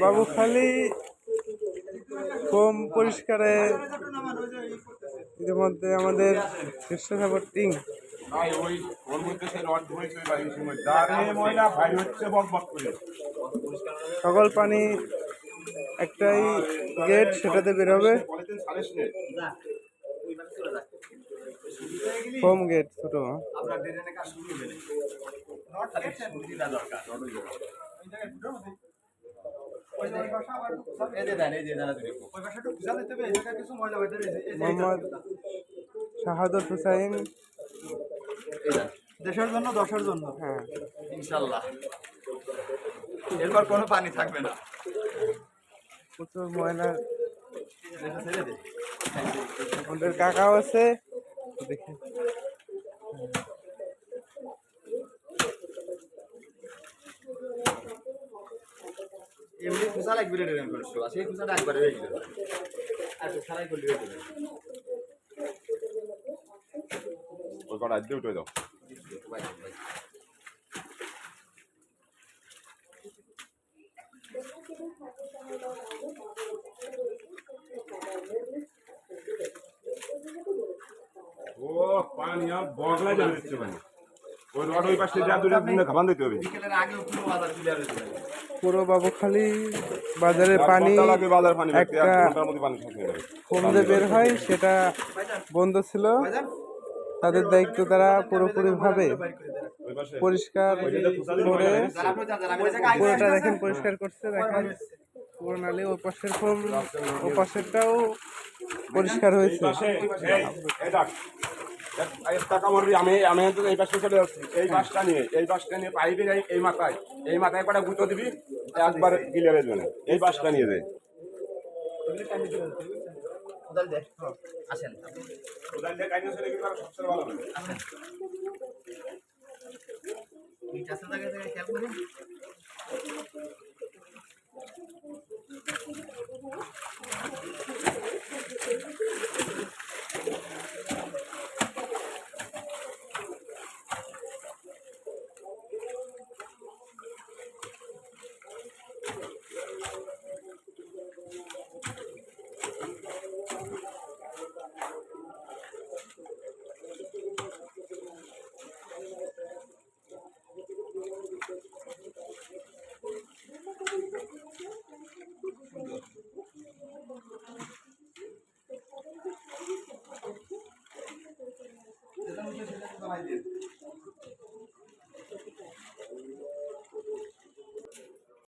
বাবুখালী কম পরিষ্কারে ইতিমধ্যে আমাদের স্বেচ্ছাসেবক টিং। ভাই ওই ওর মধ্যে সে রড ধরেছে ভাই ওই সময় দাঁড়ে ময়লা ভাই হচ্ছে বক বক করে। সকল পানি একটাই গেট সেটাতে বেরোবে হোম গেট ছোট। মোহাম্মদ শাহাদত হুসাইন। দেশের জন্য দশের জন্য। হ্যাঁ। ইনশাল্লাহ এরপর কোনো পানি থাকবে না। প্রচুর ময়লা। আমাদের কাকাও আছে। দেখি। এমনি খুশা লাগবে রে ড্রেন করছ আর সেই খুশাটা একবারে হয়ে গেল আর সারাই করলে হয়ে যাবে। ওই কটা দিয়ে উঠে দাও। ও পানি আর বগলা যাবে দিচ্ছে মানে। ওই রড ওই পাশে যা দুটো দিনে খাবার দিতে হবে। বিকেলের আগেও পুরো বাজার হয়ে যাবে। পুরো বাবুখালী বাজারের পানি বাজার একটা যে বের হয় সেটা বন্ধ ছিল। তাদের দায়িত্ব তারা পুরোপুরিভাবে ওই পাশে পরিষ্কার করে ওই পুরোটা দেখেন পরিষ্কার করছে দেখেন। পুরো নালে ওই পাশের ফোম ও পাশেরটাও পরিষ্কার হয়েছে মারবি আমি আমি তো এই চলে যাচ্ছি। এই বাসটা নিয়ে এই বাসটা নিয়ে পাইবি এই এই মাথায়। এই মাথায় কটা গুঁতো দিবি একবার ক্লিয়ার হয়ে যাবে এই বাসটা নিয়ে দে আসেন। Você tá muito feliz com a live dele.